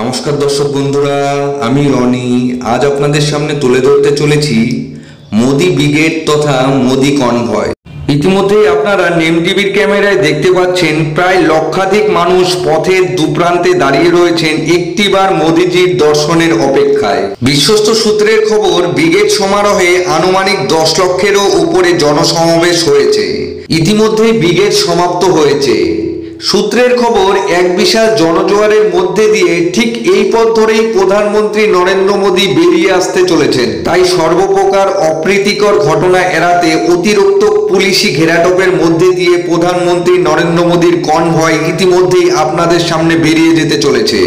নমস্কার দর্শক বন্ধুরা, আমি রনি। আজ আপনাদের সামনে তুলে ধরতে চলেছি মোদি ব্রিগেড তথা মোদি কনভয়। ইতিমধ্যেই আপনারা নেম টিভির ক্যামেরায় দেখতে পাচ্ছেন, প্রায় লক্ষাধিক মানুষ পথের দুপ্রান্তে দাঁড়িয়ে রয়েছেন একটিবার মোদিজির দর্শনের অপেক্ষায়। বিশ্বস্ত সূত্রের খবর, ব্রিগেড সমারোহে আনুমানিক দশ লক্ষেরও উপরে জনসমাবেশ হয়েছে। ইতিমধ্যেই ব্রিগেড সমাপ্ত হয়েছে। সূত্রের খবর, এক বিশাল জনজোয়ারের মধ্যে দিয়ে ঠিক এই পথ ধরেই প্রধানমন্ত্রী নরেন্দ্র মোদী বেরিয়ে আসতে চলেছেন। তাই সর্বপ্রকার অপ্রীতিকর ঘটনা এড়াতে অতিরিক্ত পুলিশি ঘেরাটোপের মধ্যে দিয়ে প্রধানমন্ত্রী নরেন্দ্র মোদীর কনভয় ইতিমধ্যেই আপনাদের সামনে বেরিয়ে যেতে চলেছে।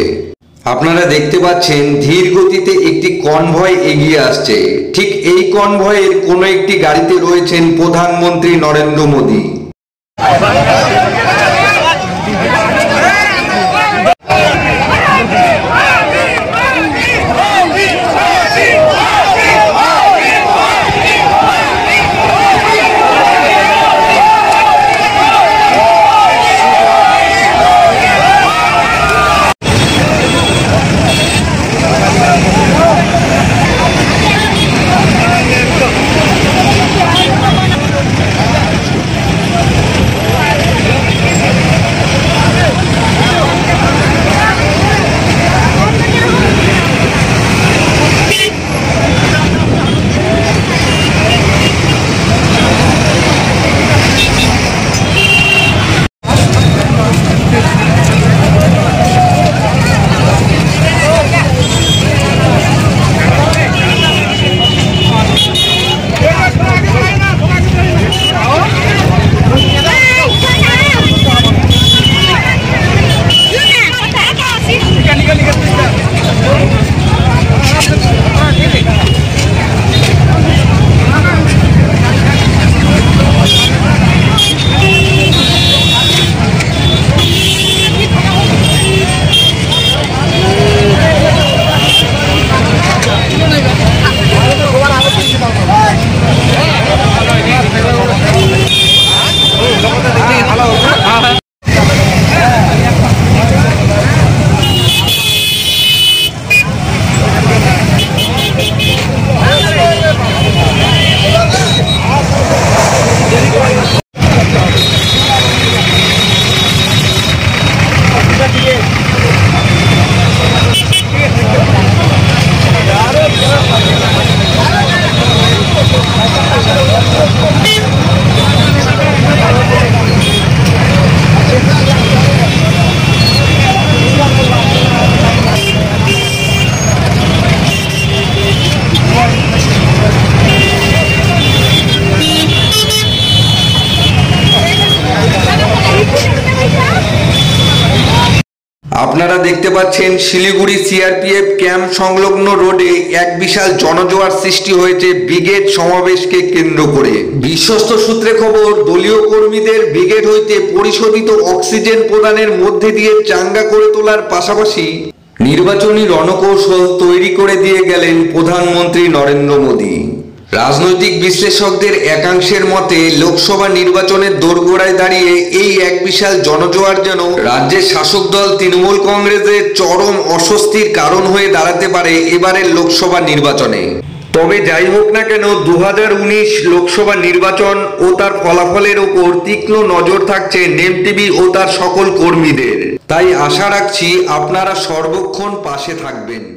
আপনারা দেখতে পাচ্ছেন, ধীর গতিতে একটি কনভয় এগিয়ে আসছে। ঠিক এই কনভয়ের কোনো একটি গাড়িতে রয়েছেন প্রধানমন্ত্রী নরেন্দ্র মোদী। আপনারা দেখতে পাচ্ছেন শিলিগুড়ি সিআরপিএফ ক্যাম্প সংলগ্ন রোডে এক বিশাল জনজোয়ার সৃষ্টি হয়েছে ব্রিগেড সমাবেশকে কেন্দ্র করে। বিশ্বস্ত সূত্রে খবর, দলীয় কর্মীদের ব্রিগেড হইতে পরিশোধিত অক্সিজেন প্রদানের মধ্যে দিয়ে চাঙ্গা করে তোলার পাশাপাশি নির্বাচনী রণকৌশল তৈরি করে দিয়ে গেলেন প্রধানমন্ত্রী নরেন্দ্র মোদী। রাজনৈতিক বিশ্লেষকদের একাংশের মতে, লোকসভা নির্বাচনের দোরগোড়ায় দাঁড়িয়ে এই এক বিশাল জনজোয়ার যেন রাজ্যের শাসক দল তৃণমূল কংগ্রেসের চরম অস্বস্তির কারণ হয়ে দাঁড়াতে পারে এবারের লোকসভা নির্বাচনে। তবে যাই হোক না কেন দু হাজার উনিশ লোকসভা নির্বাচন ও তার ফলাফলের ওপর তীক্ষ্ণ নজর থাকছে নেম টিভি ও তার সকল কর্মীদের। তাই আশা রাখছি আপনারা সর্বক্ষণ পাশে থাকবেন।